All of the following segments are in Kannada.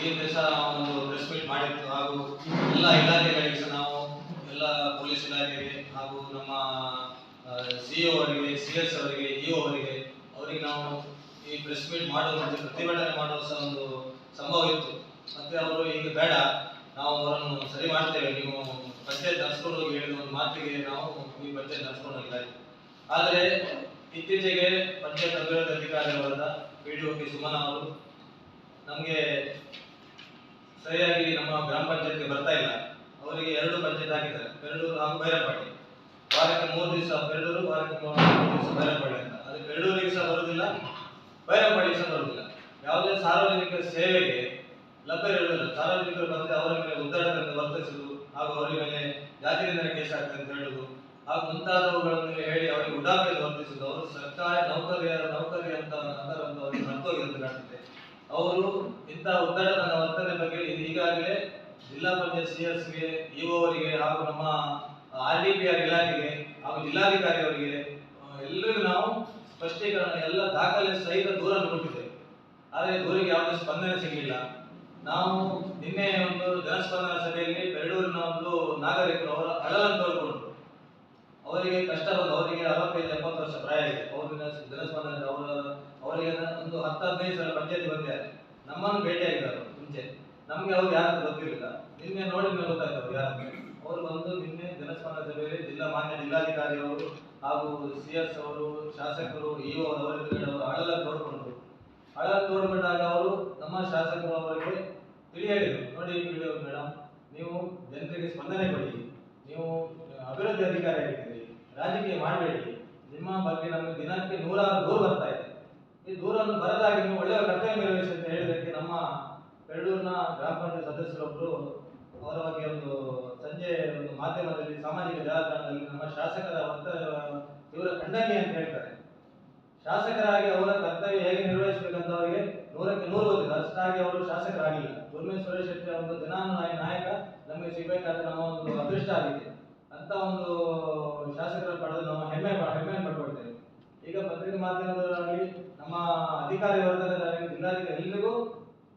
ಈ ಹಿಂದೆ ಸಹ ಒಂದು ಪ್ರೆಸ್ ಮೀಟ್ ಮಾಡಿತ್ತು ಹಾಗೂ ಎಲ್ಲ ಇಲಾಖೆಗಳಿಗೆ ಸಹ ನಾವು, ಎಲ್ಲ ಪೊಲೀಸ್ ಇಲಾಖೆಗೆ ಹಾಗೂ ನಮ್ಮ ಸಿ ಒ ಅವರಿಗೆ ಸಿ ಎಸ್ ಅವರಿಗೆ ಇ ಅವರಿಗೆ ಅವರಿಗೆ ನಾವು ಈ ಪ್ರೆಸ್ ಮೀಟ್ ಮಾಡುವ ಮತ್ತು ಪ್ರತಿಭಟನೆ ಮಾಡುವ ಸಹ ಒಂದು ಸಂಭವ ಇತ್ತು. ಮತ್ತೆ ಅವರು ಈಗ ಬೇಡ, ನಾವು ಅವರನ್ನು ಸರಿ ಮಾಡ್ತೇವೆ, ನೀವು ಪಂಚಾಯತ್ ನಡೆಸ್ಕೊಂಡು ಹೋಗಿ ಹೇಳಿದ ಒಂದು ಮಾತಿಗೆ ನಾವು ಈ ಪಂಚಾಯತ್ ನಡೆಸ್ಕೊಂಡು ಹೋಗಿದ್ದಾಯ್ತು ಆದರೆ ಇತ್ತೀಚೆಗೆ ಪಂಚಾಯತ್ ಅಭಿವೃದ್ಧಿ ಅಧಿಕಾರಿಗಳಾದ ಪಿ ಡಿ ಒ ಸುಮನ ಅವರು ನಮಗೆ ಸರಿಯಾಗಿ ನಮ್ಮ ಗ್ರಾಮ ಪಂಚಾಯತ್ಗೆ ಬರ್ತಾ ಇಲ್ಲ. ಅವರಿಗೆ ಎರಡು ಪಂಚಾಯತ್ ಹಾಕಿದ್ದಾರೆ. ಬೆಳ್ಳೂರು ಹಾಗೂ ಬೈರಪಾಡಿ ವಾರಕ್ಕೆ ಮೂರು ದಿವಸ ಬೆಳ್ಳೂರು, ವಾರಕ್ಕೆ ಮೂರು ದಿವಸ ಬೈರಪಾಡಿ ಅಂತ. ಅದು ಬೆಳ್ಳೂರಿಗೆ ಸಹ ಬರುವುದಿಲ್ಲ ಬೈರಪಾಡಿಗೆ ಸಹ ಬರುವುದಿಲ್ಲ. ಯಾವುದೇ ಸಾರ್ವಜನಿಕ ಸೇವೆಗೆ ಲಭ್ಯ ಇರುವುದಿಲ್ಲ. ಸಾರ್ವಜನಿಕರು ಬಂದರೆ ಅವರ ಮೇಲೆ ಉದ್ದಾಟದಿಂದ ವರ್ತಿಸುವುದು ಹಾಗೂ ಅವರ ಮೇಲೆ ಜಾತಿಯಿಂದ ಕೇಸ್ ಆಗ್ತದೆ ಅಂತ ಹೇಳುವುದು ಹಾಗೂ ಮುಂತಾದವುಗಳನ್ನು ಹೇಳಿ ಅವರಿಗೆ ಉಡಾಫೆಯನ್ನು ವರ್ತಿಸುವುದು. ಅವರು ಸರ್ಕಾರಿ ನೌಕರಿಯ, ನೌಕರಿ ಅಂತ ನೌಕರ ಅಂತ ಅವರಿಗೆ ಮರ್ತೋಗಿರಂತ ಕಾಣ್ತದೆ. ಅವರು ಇಂಥ ಉದ್ದಾಟತನ ವರ್ತನೆ ಬಗ್ಗೆ ಈಗಾಗಲೇ ಜಿಲ್ಲಾ ಪಂಚಾಯತ್ ಸಿ ಎಸ್ಗೆ ಅವರಿಗೆ ಹಾಗೂ ನಮ್ಮ ಆರ್ ಡಿ ಪಿ ಆರ್ ಇಲಾಖೆಗೆ ಹಾಗೂ ಜಿಲ್ಲಾಧಿಕಾರಿ ಅವರಿಗೆ ಎಲ್ಲರಿಗೂ ನಾವು ಸ್ಪಷ್ಟೀಕರಣ, ಎಲ್ಲ ದಾಖಲೆ ಸಹಿತ ದೂರನ್ನು ಕೊಟ್ಟಿದೆ ಆದರೆ ದೂರಿಗೆ ಯಾವುದೇ ಸ್ಪಂದನೆ ಸಿಗಲಿಲ್ಲ. ನಾವು ನಿನ್ನೆ ಒಂದು ಜನಸ್ಪಂದನ ಸಭೆಯಲ್ಲಿ ಬೆರಳೂರಿನ ಒಂದು ನಾಗರಿಕರು ಅವರ ಅಳಲನ್ನು ತೋರ್ಕೊಂಡು ಅವರಿಗೆ ಕಷ್ಟ ಬಂದು, ಅವರಿಗೆ ಅರವತ್ತೈದು, ಎಪ್ಪತ್ತು ವರ್ಷ ಪ್ರಾಯ ಇದೆ. ಅವರಿನ ಜನಸ್ಪಂದನ ಅವರ, ಅವರಿಗೆ ಒಂದು ಹತ್ತು, ಹದಿನೈದು ಸಾವಿರ ಪಂಚಾಯತ್ ಬಂದಿದ್ದಾರೆ. ನಮ್ಮನ್ನು ಭೇಟಿಯಾಗಿದ್ದಾರೆ ಮುಂಚೆ. ನಮಗೆ ಅವ್ರು ಯಾರು ಗೊತ್ತಿರಲಿಲ್ಲ. ನಿನ್ನೆ ನೋಡಿ ಗೊತ್ತಾಯ್ತು ಅವ್ರು ಯಾರು ಅವರು ಬಂದು ನಿನ್ನೆ ಜನಸ್ಪಂದನ ಸಭೆಯಲ್ಲಿ ಜಿಲ್ಲಾ ಮಾನ್ಯ ಜಿಲ್ಲಾಧಿಕಾರಿ ಅವರು ಹಾಗೂ ಸಿ ಎಸ್ ಅವರು, ಶಾಸಕರು ಇಒ ಅವರ ಎದುರುಗಡೆ ಅವರು ಅಳಲ ತೋಡ್ಕೊಂಡ್ರು ಅಳಲ ತೋಡ್ಕೊಂಡಾಗ ಅವರು ನಮ್ಮ ಶಾಸಕರು ಅವರಿಗೆ ತಿಳಿ ಹೇಳಿದರು ನೋಡಿ ವಿಡಿಯೋ ಮೇಡಮ್ ನೀವು ಜನರಿಗೆ ಸ್ಪಂದನೆ ಕೊಡಿ. ನೀವು ಅಭಿವೃದ್ಧಿ ಅಧಿಕಾರಿ ಆಗಿದ್ದೀರಿ. ರಾಜಕೀಯ ಮಾಡಬೇಡಿ. ನಿಮ್ಮ ಬಗ್ಗೆ ನಮಗೆ ದಿನಕ್ಕೆ ನೂರಾರು ದೂರ ಬರ್ತಾ ಇದೆ. ಈ ದೂರನ್ನು ಬರದಾಗಿ ನೀವು ಒಳ್ಳೆಯ ಕರ್ತವ್ಯ ನಿರ್ವಹಿಸಿ ಅಂತ ಹೇಳಿದಕ್ಕೆ ನಮ್ಮ ಪೆರಡೂರಿನ ಗ್ರಾಮ ಪಂಚಾಯತ್ ಸದಸ್ಯರೊಬ್ಬರು ಅವರ ಬಗ್ಗೆ ಒಂದು ಸಂಜೆ ಒಂದು ಮಾಧ್ಯಮದಲ್ಲಿ, ಸಾಮಾಜಿಕ ಜಾಲತಾಣದಲ್ಲಿ ನಮ್ಮ ಶಾಸಕರ ವರ್ತನೆ ತೀವ್ರ ಖಂಡನೀಯ ಅಂತ ಹೇಳ್ತಾರೆ. ಶಾಸಕರಾಗಿ ಅವರ ಕರ್ತವ್ಯ ಹೇಗೆ ನಿರ್ವಹಿಸಬೇಕಂತ ಅವರಿಗೆ ನೂರಕ್ಕೆ ನೂರು ಗೊತ್ತಿಲ್ಲ. ಅಷ್ಟಾಗಿ ಅವರು ಶಾಸಕರಾಗಿಲ್ಲ. ದುರ್ಮೆ ಸುರೇಶ್ ಶೆಟ್ಟಿ ಒಂದು ದಿನಾನು ನಾಯಕ ನಮಗೆ ಸಿಗಬೇಕಾದ್ರೆ ನಮ್ಮ ಒಂದು ಅದೃಷ್ಟ ಆಗಿದೆ ಅಂತ ಒಂದು ಶಾಸಕರ ಪಡೆದು ನಾವು ಹೆಮ್ಮೆ ಹೆಮ್ಮೆ ಪಡ್ಕೊಳ್ತೇವೆ ಈಗ ಪತ್ರಿಕೆ ಮಾಧ್ಯಮದಲ್ಲಿ ನಮ್ಮ ಅಧಿಕಾರಿ ವರ್ಗದಲ್ಲಿ ಜಿಲ್ಲಾಧಿಕಾರಿ ಎಲ್ರಿಗೂ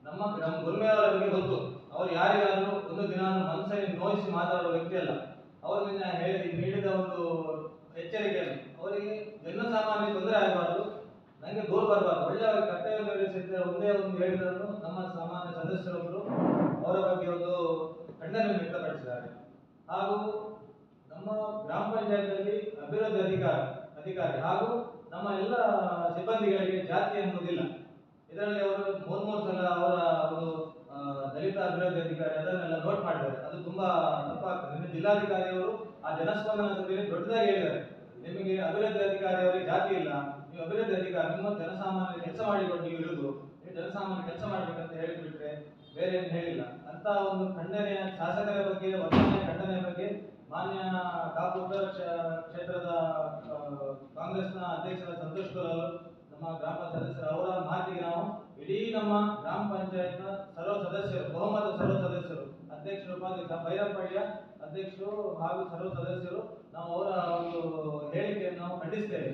ನಮ್ಮ ಗುರುಮೆಯವರ ಬಗ್ಗೆ ಗೊತ್ತು. ಅವರು ಯಾರಿಗಾದರೂ ಒಂದು ದಿನ ಮನಸ್ಸಲ್ಲಿ ನೋಯಿಸಿ ಮಾತಾಡುವ ವ್ಯಕ್ತಿ ಅಲ್ಲ. ಅವರಿಂದ ಹೇಳಿ, ನೀಡಿದ ಒಂದು ಎಚ್ಚರಿಕೆಯಲ್ಲಿ ಅವರಿಗೆ ಜನಸಾಮಾನ್ಯ ತೊಂದರೆ ಆಗಬಾರ್ದು. ನನಗೆ ದೂರ ಬರಬಾರ್ದು. ಒಳ್ಳೆಯ ಕರ್ತವ್ಯ ನಿರ್ವಹಿಸಿದ್ದ ಒಂದೇ ಒಂದು ಹೇಳಿದನ್ನು ನಮ್ಮ ಸಾಮಾನ್ಯ ಸದಸ್ಯರೊಬ್ಬರು ಅವರ ಬಗ್ಗೆ ಒಂದು ಖಂಡನೆ ವ್ಯಕ್ತಪಡಿಸಿದ್ದಾರೆ. ಹಾಗೂ ನಮ್ಮ ಗ್ರಾಮ ಪಂಚಾಯತ್ನಲ್ಲಿ ಅಭಿವೃದ್ಧಿ ಅಧಿಕಾರ, ಅಧಿಕಾರಿ ಹಾಗೂ ನಮ್ಮ ಎಲ್ಲ ಸಿಬ್ಬಂದಿಗಳಿಗೆ ಜಾತಿ ಎನ್ನುವುದಿಲ್ಲ ಇದರಲ್ಲಿ ಅವರು ಮೂರು ಮೂರು ಸಲ ಅವರ ಒಂದು ದಲಿತ ಅಭಿವೃದ್ಧಿ ಅಧಿಕಾರಿ ಅದನ್ನೆಲ್ಲ ನೋಟ್ ಮಾಡಿದ್ದಾರೆ. ಅದು ತುಂಬಾ ತಪ್ಪಾಗ್ತದೆ. ನಿನ್ನೆ ಜಿಲ್ಲಾಧಿಕಾರಿಯವರು ಆ ಜನಸ್ಪಂದನ ಸಭೆಯಲ್ಲಿ ದೊಡ್ಡದಾಗಿ ಹೇಳಿದ್ದಾರೆ. ನಿಮಗೆ ಅಭಿವೃದ್ಧಿ ಅಧಿಕಾರಿ ಅವರಿಗೆ ಜಾತಿ ಇಲ್ಲ. ನೀವು ಅಭಿವೃದ್ಧಿ ಅಧಿಕಾರಿ, ನಿಮ್ಮ ಜನಸಾಮಾನ್ಯ ಕೆಲಸ ಮಾಡಿಕೊಂಡು ನೀವು ಇರುವುದು ನೀವು ಜನಸಾಮಾನ್ಯ ಕೆಲಸ ಮಾಡ್ಬೇಕಂತ ಹೇಳಿಬಿಟ್ರೆ ಬೇರೆ ಏನು ಹೇಳಿಲ್ಲ. ಅಂತ ಒಂದು ಖಂಡನೆಯ ಶಾಸಕರ ಬಗ್ಗೆ ವರ್ತನೆ ಖಂಡನೆಯ ಬಗ್ಗೆ ಮಾನ್ಯ ಕಾಪು ಉತ್ತರ ಕ್ಷ- ಕ್ಷೇತ್ರದ ಕಾಂಗ್ರೆಸ್ನ ಅಧ್ಯಕ್ಷರ ಸಂತೋಷ್ ಅವರು ನಮ್ಮ ಗ್ರಾಮ ಸದಸ್ಯರು ಅವರ ಮಾತಿಗೆ ನಾವು ಇಡೀ ನಮ್ಮ ಗ್ರಾಮ ಪಂಚಾಯತ್ನ ಸರ್ವ ಸದಸ್ಯರು ಬಹುಮತ ಸರ್ವ ಸದಸ್ಯರು ಉಪಾಧ್ಯಕ್ಷ ಅಧ್ಯಕ್ಷರು ಹಾಗೂ ಸರ್ವ ಸದಸ್ಯರು ನಾವು ಅವರ ಒಂದು ಹೇಳಿಕೆಯನ್ನು ನಾವು ಖಂಡಿಸ್ತೇವೆ.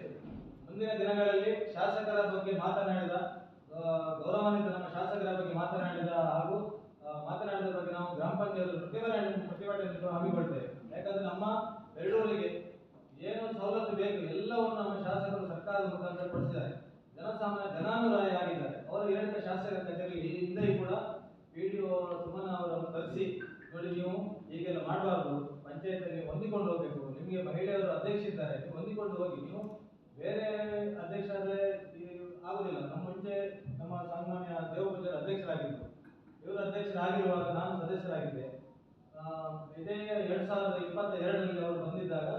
ಮುಂದಿನ ದಿನಗಳಲ್ಲಿ ಶಾಸಕರ ಬಗ್ಗೆ ಮಾತನಾಡಿದ ಗೌರವಾನ್ವಿತ ನಮ್ಮ ಶಾಸಕರ ಬಗ್ಗೆ ಮಾತನಾಡಿದ ಹಾಗೂ ಮಾತನಾಡಿದ ಬಗ್ಗೆ ನಾವು ಗ್ರಾಮ ಪಂಚಾಯತ್ ಪ್ರತಿಭಟನೆ ಪ್ರತಿಭಟನೆ ಹಮ್ಮಿಕೊಳ್ತೇವೆ ಯಾಕಂದ್ರೆ ನಮ್ಮ ಬೆಳ್ಳೂರಿಗೆ ಏನು ಸವಲತ್ತು ಬೇಕು ಎಲ್ಲವನ್ನು ನಮ್ಮ ಶಾಸಕರು ಸರ್ಕಾರದ ಮುಖಾಂತರ ಪಡಿಸಿದ್ದಾರೆ ಜನಸಾಮಾನ್ಯ ಜನಾನುರಾಯಿ ಆಗಿದ್ದಾರೆ ಅವರು ಹೇಳಿದ ಶಾಸಕರ ಕಚೇರಿ ಈ ಹಿಂದೆಯೂ ಕೂಡ ಪಿ ಡಿ ಒ ಸುಮನ ಅವರನ್ನು ಕರೆಸಿ ನೋಡಿ, ನೀವು ಹೀಗೆಲ್ಲ ಮಾಡಬಾರ್ದು. ಪಂಚಾಯತ್ನಲ್ಲಿ ಹೊಂದಿಕೊಂಡು ಹೋಗಬೇಕು. ನಿಮಗೆ ಮಹಿಳೆಯರು ಅಧ್ಯಕ್ಷ ಇದ್ದಾರೆ. ನೀವು ಹೊಂದಿಕೊಂಡು ಹೋಗಿ, ನೀವು ಬೇರೆ ಅಧ್ಯಕ್ಷ ಆದರೆ ಆಗುದಿಲ್ಲ. ನಮ್ಮ ಮುಂಚೆ ನಮ್ಮ ಸಾಮಾನ್ಯ ದೇವಪೂಜಾರ ಅಧ್ಯಕ್ಷರಾಗಿದ್ದರು ಇವರು ಅಧ್ಯಕ್ಷರಾಗಿರುವಾಗ ನಾನು ಸದಸ್ಯರಾಗಿದ್ದೆ. ಇದೇ ಎರಡ್ ಸಾವಿರದ ಇಪ್ಪತ್ತ ಎರಡರಲ್ಲಿ ಅವರು ಬಂದಿದ್ದಾಗ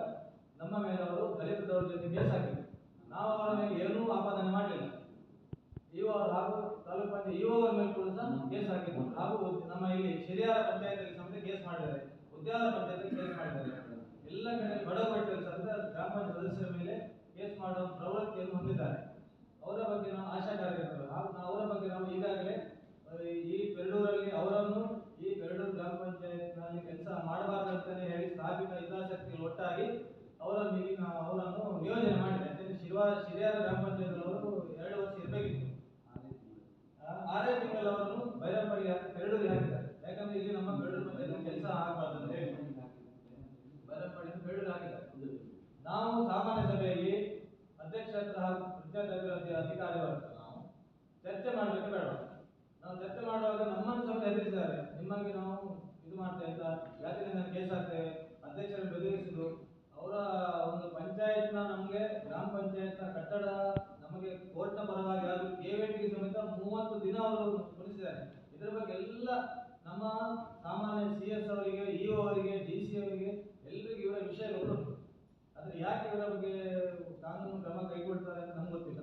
ನಮ್ಮ ಮೇಲೆ ಅವರು ದಲಿತ ದೌರ್ಜನ್ಯ ಕೇಸ್ ಹಾಕಿದ್ರು ನಾವು ಅವರ ಮೇಲೆ ಏನೂ ಆಪಾದನೆ ಮಾಡಲಿಲ್ಲ ಇವ ಹಾಗೂ ತಾಲೂಕು ಪಂಚಾಯತ್ ಇಒ ಅವರ ಮೇಲೆ ಕೂಡ ಸಹ ಕೇಸ್ ಹಾಕಿದ್ರು ಹಾಗೂ ಉದ್- ನಮ್ಮ ಇಲ್ಲಿ ಶಿರಿಯಾರ ಪಂಚಾಯತ್ ಸಮೇತ ಕೇಸ್ ಮಾಡಿದ್ದಾರೆ ಉದ್ಯಾನ ಪಂಚಾಯತ್ ಕೇಸ್ ಮಾಡಿದ್ದಾರೆ ಎಲ್ಲ ಕಡೆ ಬಡಪಟ್ಟಲ್ಲಿ ಅಂದ್ರೆ ಗ್ರಾಮ ಸದಸ್ಯರ ಮೇಲೆ ಕೇಸ್ ಮಾಡುವ ಪ್ರವೃತ್ತಿಯನ್ನು ಹೊಂದಿದ್ದಾರೆ ಅವರ ಬಗ್ಗೆ ನಾವು ಆಶಾ ಕಾರ್ಯಕರ್ತರು ಹಾಗೂ ನಾವು ಅವರ ಬಗ್ಗೆ ನಾವು ಈಗಾಗಲೇ ಆ, ಈ ಪೆರಡೂರಲ್ಲಿ ಅವರನ್ನು ಈ ಪೆರಡೂರು ಗ್ರಾಮ ಪಂಚಾಯತ್ನಲ್ಲಿ ಕೆಲಸ ಮಾಡಬಾರ್ದು ಅಂತಾನೆ ಹೇಳಿ ಸ್ಥಾಪಿತ ಹಿತಾಸಕ್ತಿಗಳು ಒಟ್ಟಾಗಿ ಅವರನ್ನು ಇಲ್ಲಿ ನಾವು ಅವರನ್ನು ನಿಯೋಜನೆ ಮಾಡಿದೆ ಯಾಕಂದ್ರೆ ಶಿರ್ವಾ ಶಿರಿಯಾರ ಗ್ರಾಮ ಪಂಚಾಯತ್ ಅವರು ಎರಡು ವರ್ಷ ಇರಬೇಕಿತ್ತು ಆರೇ ತಿಂಗಳು ಅವರನ್ನು ಬೈರಪ್ಪಗೆ ಎರಡು ನಾವು ಸಾಮಾನ್ಯ ಸಭೆಯಲ್ಲಿ ಅಧ್ಯಕ್ಷ ಹತ್ರ ಹಾಗೂ ಪ್ರತ್ಯೇಕ ಅಧಿಕಾರಿ ವರ್ಗ ನಾವು ಚರ್ಚೆ ಮಾಡಬೇಕು ಬೇಡ ನಾವು ಚರ್ಚೆ ಮಾಡುವಾಗ ನಮ್ಮನ್ನು ಸ್ವಲ್ಪ ಹೆದರಿಸಿದ್ದಾರೆ. ನಿಮಗೆ ನಾವು ಇದು ಮಾಡ್ತಾ ಇಲ್ಲ ಯಾಕಂದ್ರೆ ನನ್ನ ಕೇಸ್ ಆಗ್ತೇವೆ ಅಧ್ಯಕ್ಷರನ್ನು ಬೆದರಿಸುದು ಅವರ ಒಂದು ಪಂಚಾಯತ್ನ ನಮಗೆ, ಗ್ರಾಮ ಪಂಚಾಯತ್ನ ಕಟ್ಟಡ ನಮಗೆ ಕೋರ್ಟ್ನ ಪರವಾಗಿ ಅದು ಕೇವೇಟಿಗೆ ಸಮೇತ ಮೂವತ್ತು ದಿನ ಅವರು ಕೊಡಿಸಿದ್ದಾರೆ ಇದರ ಬಗ್ಗೆ ಎಲ್ಲ ನಮ್ಮ ಸಾಮಾನ್ಯ ಸಿ ಎಸ್ ಅವರಿಗೆ ಇಒ ಅವರಿಗೆ ಎಲ್ಲರಿಗೂ ಇವರ ವಿಷಯ ಗೊತ್ತುಂಟು ಆದ್ರೆ ಯಾಕೆ ಇವರ ಬಗ್ಗೆ ಕಾನೂನು ಕ್ರಮ ಕೈಗೊಳ್ತಾರೆ ಅಂತ ನಮ್ಗೆ ಗೊತ್ತಿಲ್ಲ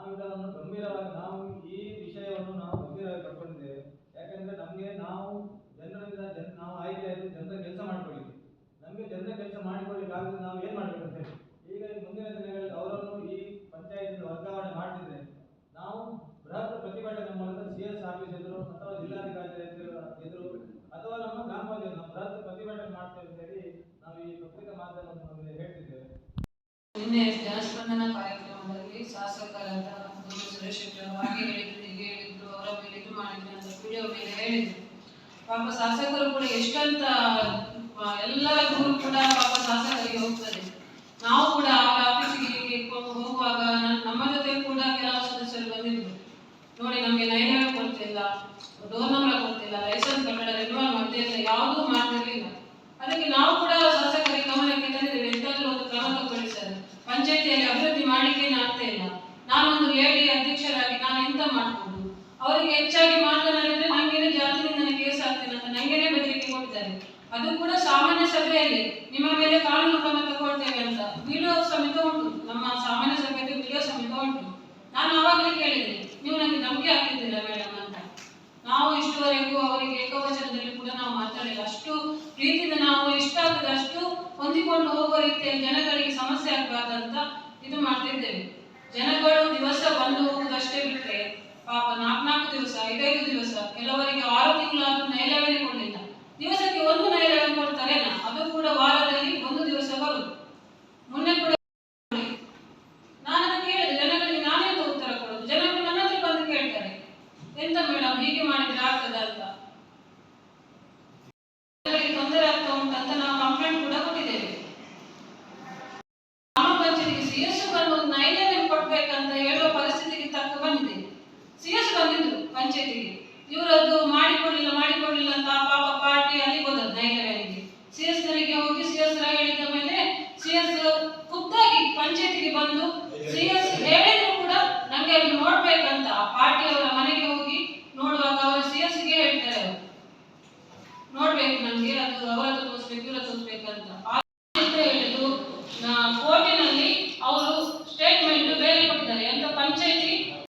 ನಾವು ಇದನ್ನು ಗಂಭೀರವಾಗಿ ನಾವು ಈ ವಿಷಯವನ್ನು ನಾವು ಗಂಭೀರವಾಗಿ ತಗೊಂಡಿದ್ದೇವೆ ಯಾಕಂದ್ರೆ ನಮಗೆ ನಾವು ಜನರಿಂದ ಜನ, ನಾವು ಆಯ್ಕೆ ಆಯ್ತು ಜನರ ಕೆಲಸ ಮಾಡ್ಕೊಳ್ಳಿಕ್ಕೆ. ನಮಗೆ ಜನರ ಕೆಲಸ ಮಾಡಿಕೊಳ್ಳಿಕ್ಕೆ ನಾವು ಏನ್ ಹೇಳಿ. ಈಗ ಮುಂದಿನ ದಿನಗಳಲ್ಲಿ ಅವರನ್ನು ಈ ಪಂಚಾಯತ್ ವರ್ಗಾವಣೆ ಮಾಡ್ತಿದ್ರೆ ನಾವು ಬೃಹತ್ ಪ್ರತಿಭಟನೆ ಮೂಲಕ ಸಿ ಎಸ್ ಆಫೀಸ್ ಎದುರು ಅಥವಾ ಜಿಲ್ಲಾಧಿಕಾರಿ ಎದುರು ಅಥವಾ ನಮ್ಮ ಗ್ರಾಮ ಪಂಚಾಯತ್ ಬೃಹತ್ ಪ್ರತಿಭಟನೆ ಮಾಡ್ತೇವೆ ಅಂತ ಹೇಳಿ ನಾವು ಈ ಪತ್ರಿಕಾ ಮಾಧ್ಯಮದ ಮೇಲೆ ಹೇಳ್ತಿದ್ದೇವೆ. ಜನಸ್ಪಂದನ ಶಾಸಕರಾದ ಸುರೇಶ್ ಹೇಳಿದ್ರು ಅವರ ಮೇಲೆ ವಿಡಿಯೋ ಮೇಲೆ ಹೇಳಿದ್ರು. ಪಾಪ ಶಾಸಕರು ಕೂಡ ಎಷ್ಟಂತ ದೂರು ಕೂಡ ಪಾಪ ಶಾಸಕರಿಗೆ ಹೋಗ್ತದೆ. ನಾವು ಕೂಡ ಅವರ ಆಫೀಸಿಗೆ ಹೋಗುವಾಗ ನಮ್ಮ ಜೊತೆ ಕೂಡ ಕೆಲವು ಸದಸ್ಯರು ಬಂದಿದ್ರು. ನೋಡಿ, ನಮಗೆ ನೈಲ ಕೊಡ್ತಿಲ್ಲ, ಡೋರ್ ನಂಬರ್ ಕೊಡ್ತಿಲ್ಲ ಲೈಸೆನ್ಸ್ ಕಟ್ಟಡ ರಿನ್ಯೂವಲ್ ಮಾಡ್ತಿಲ್ಲ ಯಾವುದೂ ಮಾಡ್ತಿರ್ಲಿಲ್ಲ. ಅದಕ್ಕೆ ನಾವು ಕೂಡ ಶಾಸಕರಿಗೆ ಗಮನಕ್ಕೆ ತಂದಿದ್ದೇವೆ. ಎಂತಾದ್ರೂ ಒಂದು ಕ್ರಮ ತಗೊಳ್ಳಿ ಸರ್. ಪಂಚಾಯತಿಯಲ್ಲಿ ಅಭಿವೃದ್ಧಿ ಮಾಡಲಿಕ್ಕೆ ಇಲ್ಲ ನಾನೊಂದು ಲೇಡಿ ಅಧ್ಯಕ್ಷರಾಗಿ ನಾನು ಎಂತ ಮಾಡ್ಬೋದು? ಅವರಿಗೆ ಹೆಚ್ಚಾಗಿ ಮಾತನಾಡಿದ್ರೆ ನಂಗೇನೆ ಜಾತಿಯಿಂದ ನನಗೆ ಕೇಸ್ ಆಗ್ತೇನೆ ಅಂತ ನಂಗೇನೆ ಬೆದರಿಕೆ ಕೊಡ್ತಾರೆ ಅದು ಕೂಡ ಸಾಮಾನ್ಯ ಸಭೆಯಲ್ಲಿ ನಿಮ್ಮ ಮೇಲೆ ಕಾನೂನು ಕ್ರಮ ತಗೊಳ್ತೇವೆ ಅಂತ ವಿಡಿಯೋ ಸಮೇತ ಉಂಟು. ನಮ್ಮ ಸಾಮಾನ್ಯ ಸಭೆಯಲ್ಲಿ ವಿಡಿಯೋ ಸಮೇತ ಉಂಟು. ನಾನು ಆವಾಗಲೇ ಕೇಳಿದೆ, ನೀವು ನನಗೆ ನಂಬಿಕೆ ಹಾಕಿದ್ದೀರ ಮೇಡಮ್ ಅಂತ. ನಾವು ಇಷ್ಟುವರೆಗೂ ಅವರಿಗೆ ಏಕವಚನದಲ್ಲಿ ಕೂಡ ನಾವು ಮಾತಾಡಿಲ್ಲ. ಅಷ್ಟು ಪ್ರೀತಿಯಿಂದ ನಾವು ಇಷ್ಟ ಆಗದಷ್ಟು ಹೊಂದಿಕೊಂಡು ಹೋಗುವ ರೀತಿಯಲ್ಲಿ ಜನಗಳಿಗೆ ಸಮಸ್ಯೆ ಆಗಬಾರ್ದಂತ ಇದು ಮಾಡ್ತಿದ್ದೇವೆ. ಜನಗಳು ದಿವಸ ಬಂದು ಹೋಗುವುದಷ್ಟೇ ಬಿಟ್ಟರೆ ಪಾಪ ನಾಲ್ಕು ನಾಲ್ಕು ದಿವಸ, ಐದೈದು ದಿವಸ, ಕೆಲವರಿಗೆ ಆರು ತಿಂಗಳಾದ್ರೂ ನೈಲವೇ ಕೊಡಲಿಲ್ಲ ದಿವಸಕ್ಕೆ ಒಂದು ನೈಲವೇ ಕೊಡ್ತಾರೇನ ಅದು ಕೂಡ ವಾರದಲ್ಲಿ ಒಂದು ದಿವಸ ಬರುದು ಮೊನ್ನೆ ಕೂಡ ನಾನು ಅದಕ್ಕೆ ಹೇಳಿದೆ ಜನಗಳಿಗೆ ನಾನೆಂತ ಉತ್ತರ ಕೊಡೋದು ಜನಗಳು ನನ್ನ ಹತ್ರ ಬಂದು ಕೇಳ್ತಾರೆ ಎಂತ ಮೇಡಮ್ ಹೀಗೆ ಮಾಡಿದ್ರೆ ಆಗ್ತದ ಅಂತ ಜನರಿಗೆ ತೊಂದರೆ ಆಗ್ತಾ ಉಂಟಂತ ನಾವು ಕಂಪ್ಲೇಂಟ್ ಕೂಡ ಕೊಟ್ಟಿದ್ದೇವೆ ಗ್ರಾಮ ಪಂಚಾಯತಿಗೆ ಸಿ ಎಸ್ ಬಂದು ಒಂದು ನೈಲೇನೆ ಕೊಡ್ಬೇಕಂತ ಹೇಳುವ ಪರಿಸ್ಥಿತಿಗೆ ತಕ್ಕ ಬಂದಿದೆ ಸಿ ಎಸ್ ಬಂದಿದ್ರು ಪಂಚಾಯತಿಗೆ ಇವರದ್ದು ಮಾಡಿಕೊಡ್ಲಿಲ್ಲ ಮಾಡಿಕೊಡ್ಲಿಲ್ಲ ಅಂತ ಪಾಪ ಪಾರ್ಟಿ ಅಲ್ಲಿ ಬಂದದ್ದು ನೈಲೇನಿಗೆ ಸಿ ಎಸ್ ನರಿಗೆ ಹೋಗಿ ಸಿಎಸ್ ಹೇಳಿದ ಮೇಲೆ ಸಿಎಸ್ ಖುದ್ದಾಗಿ ಪಂಚಾಯತಿಗೆ ಬಂದು ಸಿಎಸ್ ಹೇಳಿದ್ರು ಕೂಡ ನಂಗೆ ಅಲ್ಲಿ ನೋಡ್ಬೇಕಂತ ಆ ಪಾರ್ಟಿ ಅವರ ಮನೆಗೆ ಹೋಗಿ ನೋಡುವಾಗ ಅವರು ಸಿ ಎಸ್ಗೆ ಹೇಳ್ತಾರೆ. ನೋಡ್ಬೇಕು ನಂಗೆ, ಅದು ಅವರ ತೋರಿಸ್ಬೇಕು, ಇವರ ತೋರಿಸ್ಬೇಕಂತ